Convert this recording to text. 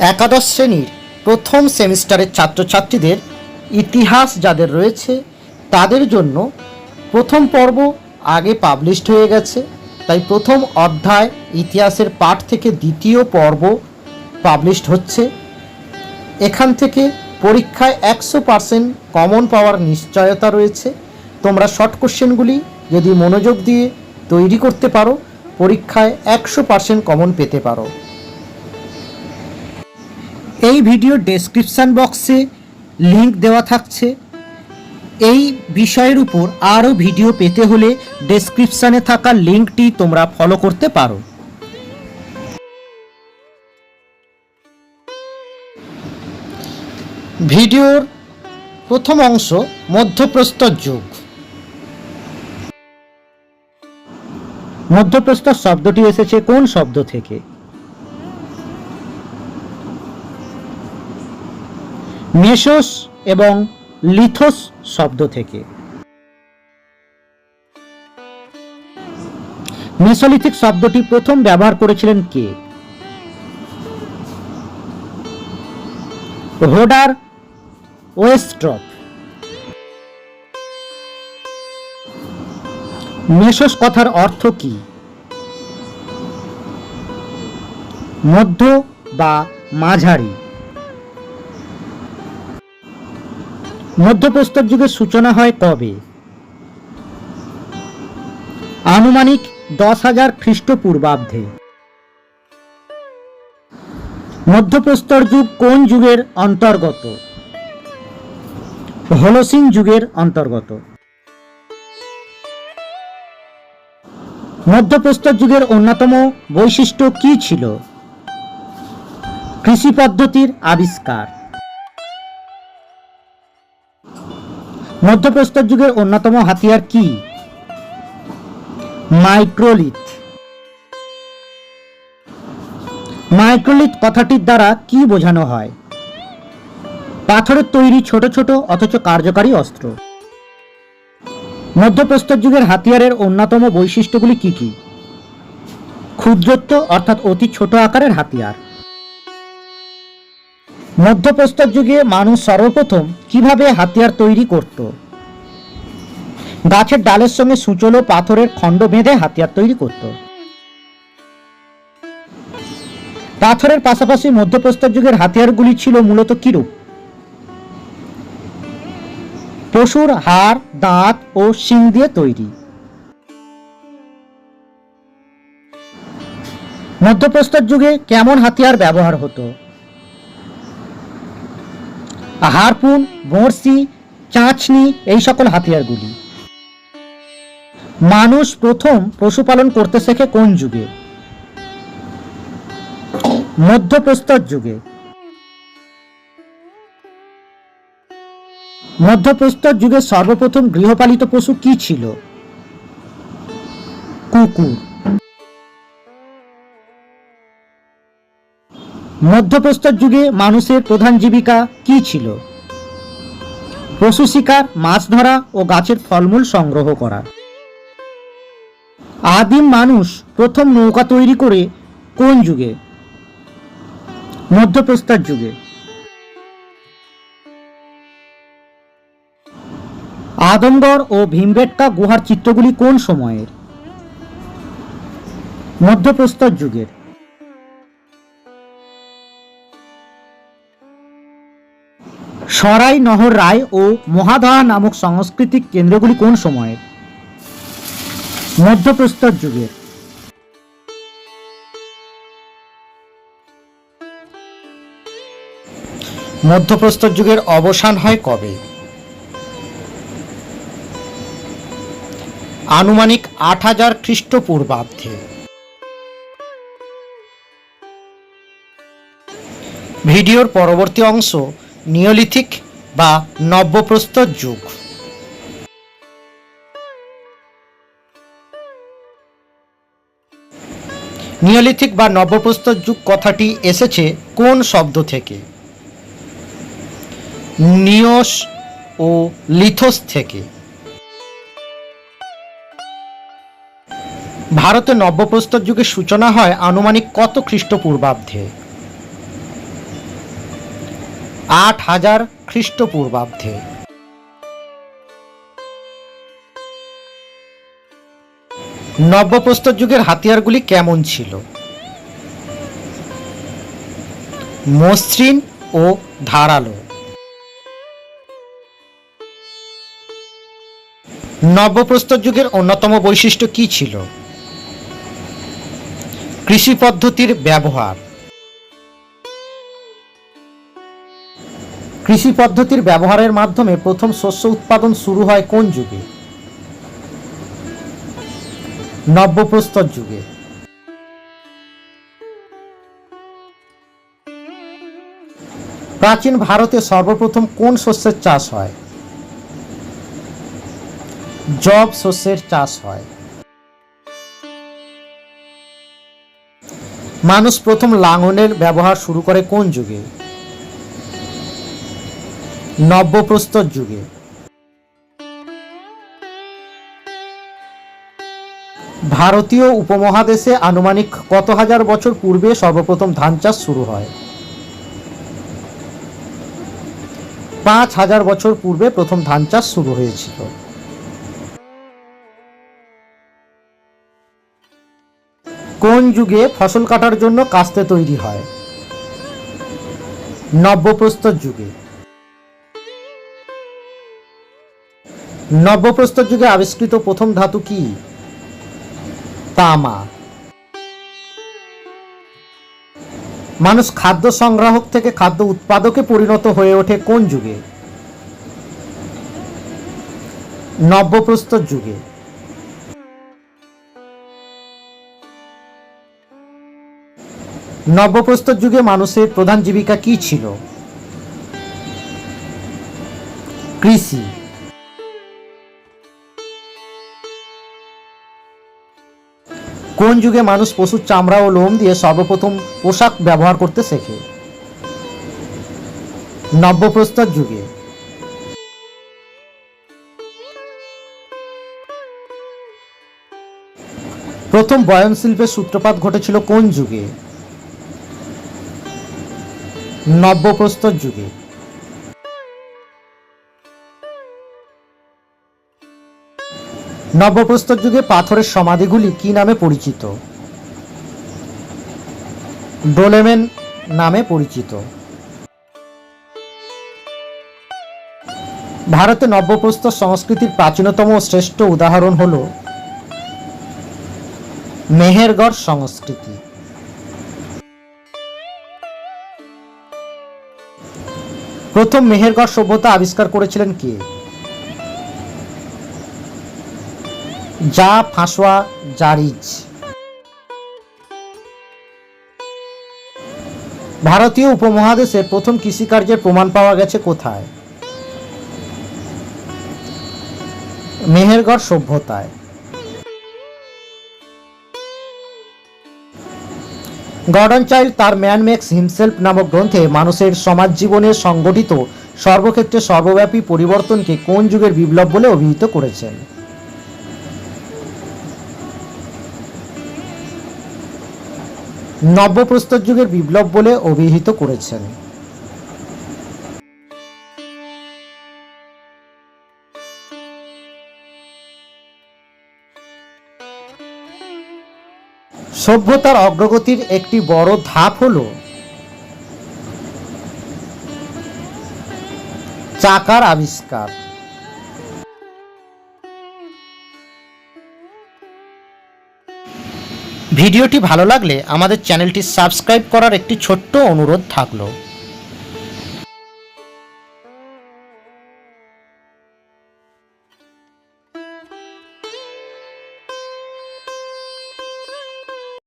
একাদশ শ্রেণির প্রথম সেমিস্টারের ছাত্রছাত্রীদের ইতিহাস যাদের রয়েছে, তাদের জন্য প্রথম পর্ব আগে পাবলিশড হয়ে গেছে। তাই প্রথম অধ্যায় ইতিহাসের পাঠ থেকে দ্বিতীয় পর্ব পাবলিশড হচ্ছে। এখান থেকে পরীক্ষায় একশো পার্সেন্ট কমন পাওয়ার নিশ্চয়তা রয়েছে। তোমরা শর্ট কোশ্চেনগুলি যদি মনোযোগ দিয়ে তৈরি করতে পারো, পরীক্ষায় একশো পার্সেন্ট কমন পেতে পারো। এই ভিডিও ডেসক্রিপশান বক্সে লিংক দেওয়া থাকছে। এই বিষয়ের উপর আরও ভিডিও পেতে হলে ডেসক্রিপশানে থাকা লিঙ্কটি তোমরা ফলো করতে পারো। ভিডিওর প্রথম অংশ মধ্যপ্রস্তর যুগ। মধ্যপ্রস্তর শব্দটি এসেছে কোন শব্দ থেকে? মেসোস এবং লিথোস শব্দ থেকে। মেসোলিথিক শব্দটি প্রথম ব্যবহার করেছিলেন কে? হোডার ওয়েস্ট্রপ। মেসোস কথার অর্থ কি? মধ্য বা মাঝারি। মধ্যপ্রস্তর যুগের সূচনা হয় কবে? আনুমানিক দশ হাজার খ্রিস্টপূর্বাব্দে। মধ্যপ্রস্তর যুগ কোন যুগের অন্তর্গত? হলসিন যুগের অন্তর্গত। মধ্যপ্রস্তর যুগের অন্যতম বৈশিষ্ট্য কি ছিল? কৃষি পদ্ধতির আবিষ্কার। মধ্যপ্রস্তর যুগের অন্যতম হাতিয়ার কি? মাইক্রোলিথ। মাইক্রোলিথ কথাটির দ্বারা কি বোঝানো হয়? পাথরের তৈরি ছোট ছোট অথচ কার্যকারী অস্ত্র। মধ্যপ্রস্তর যুগের হাতিয়ারের অন্যতম বৈশিষ্ট্যগুলি কি কি? ক্ষুদ্রত্ব অর্থাৎ অতি ছোট আকারের হাতিয়ার। মধ্যপ্রস্তর যুগে মানুষ সর্বপ্রথম কীভাবে হাতিয়ার তৈরি করত? গাছের ডালের সঙ্গে সূচলো পাথরের খণ্ড বেঁধে হাতিয়ার তৈরি করত। পাথরের পাশাপাশি মধ্যপ্রস্তর যুগের হাতিয়ারগুলি ছিল মূলত কিরূপ? পশুর হাড়, দাঁত ও শিং দিয়ে তৈরি। মধ্যপ্রস্তর যুগে কেমন হাতিয়ার ব্যবহার হতো? হারপুন বড়শি, চাঁচনি, এই সকল হাতিয়ারগুলি। মানুষ প্রথম পশুপালন করতে শেখে কোন যুগে? মধ্যপ্রস্তর যুগে। মধ্যপ্রস্তর যুগে সর্বপ্রথম গৃহপালিত পশু কি ছিল? কুকুর। মধ্যপ্রস্তর যুগে মানুষের প্রধান জীবিকা কি ছিল? পশু শিকার, মাছ ধরা ও গাছের ফলমূল সংগ্রহ করা। আদিম মানুষ প্রথম নৌকা তৈরি করে কোন যুগে? মধ্যপ্রস্তর যুগে। আদমগড় ও ভীমবেটকা গুহার চিত্রগুলি কোন সময়ের? মধ্যপ্রস্তর যুগের। সরাই নহর রায় ও মহাদহা নামক সাংস্কৃতিক কেন্দ্রগুলি কোন সময়ের? মধ্যপ্রস্তর যুগের। মধ্যপ্রস্তর যুগের অবসান হয় কবে? আনুমানিক আট হাজার খ্রিস্টপূর্বাব্দে। ভিডিওর পরবর্তী অংশ নিওলিথিক বা নব্যপ্রস্তর যুগ। নিওলিথিক বা নব্যপ্রস্তর যুগ কথাটি এসেছে কোন শব্দ থেকে? নিয়স ও লিথোস থেকে। ভারতে নব্যপ্রস্তর যুগের সূচনা হয় আনুমানিক কত খ্রিস্টপূর্বাব্দে? আট হাজার খ্রিস্টপূর্বাব্দে। নব্যপ্রস্তর যুগের হাতিয়ারগুলি কেমন ছিল? মসৃণ ও ধারালো। নব্যপ্রস্তর যুগের অন্যতম বৈশিষ্ট্য কি ছিল? কৃষি পদ্ধতির ব্যবহার। কৃষি পদ্ধতির ব্যবহারের মাধ্যমে প্রথম শস্য উৎপাদন শুরু হয় কোন যুগে? নব্যপ্রস্তর যুগে। প্রাচীন ভারতে সর্বপ্রথম কোন শস্যের চাষ হয়? জব শস্যের চাষ হয়। মানুষ প্রথম লাঙলের ব্যবহার শুরু করে কোন যুগে? নব্যপ্রস্তর যুগে। ভারতীয় উপমহাদেশে আনুমানিক কত হাজার বছর পূর্বে সর্বপ্রথম ধান চাষ শুরু হয়? পাঁচ হাজার বছর পূর্বে প্রথম ধান চাষ শুরু হয়েছিল। কোন যুগে ফসল কাটার জন্য কাস্তে তৈরি হয়? নব্যপ্রস্তর যুগে। নব্যপ্রস্তর যুগে আবিষ্কৃত প্রথম ধাতু কি? তামা। মানুষ খাদ্য সংগ্রাহক থেকে খাদ্য উৎপাদকে পরিণত হয়ে ওঠে কোন যুগে? নব্যপ্রস্তর যুগে। নব্যপ্রস্তর যুগে মানুষের প্রধান জীবিকা কি ছিল? কৃষি। কোন যুগে মানুষ পশুর চামড়া ও লোম দিয়ে সর্বপ্রথম পোশাক ব্যবহার করতে শেখে? নব্যপ্রস্তর যুগে। প্রথম বয়ন শিল্পের সূত্রপাত ঘটেছিল কোন যুগে? নব্যপ্রস্তর যুগে। নব্যপ্রস্তর যুগে পাথরের সমাধিগুলি কি নামে পরিচিত? ডোলেমেন নামে পরিচিত। ভারতে নব্যপ্রস্তর সংস্কৃতির প্রাচীনতম শ্রেষ্ঠ উদাহরণ হল মেহেরগড় সংস্কৃতি। প্রথম মেহেরগড় সভ্যতা আবিষ্কার করেছিলেন কে? যা ফাঁসোয়া জারিজ ভারতীয় উপমহাদেশে প্রথম কৃষিকার্যের প্রমাণ পাওয়া গেছে কোথায়? মেহেরগড় সভ্যতায়। গর্ডন চাইল্ড তার ম্যান মেক্স হিমসেলফ নামক গ্রন্থে মানুষের সমাজ জীবনে সংগঠিত সর্বক্ষেত্রে সর্বব্যাপী পরিবর্তনকে কোন যুগের বিপ্লব বলে অভিহিত করেছেন? নব্যপ্রস্তর যুগের বিপ্লব বলে অভিহিত করেছেন। সভ্যতার অগ্রগতির একটি বড় ধাপ হল চাকার আবিষ্কার। ভিডিওটি ভালো লাগলে আমাদের চ্যানেলটি সাবস্ক্রাইব করার একটি ছোট্ট অনুরোধ থাকল।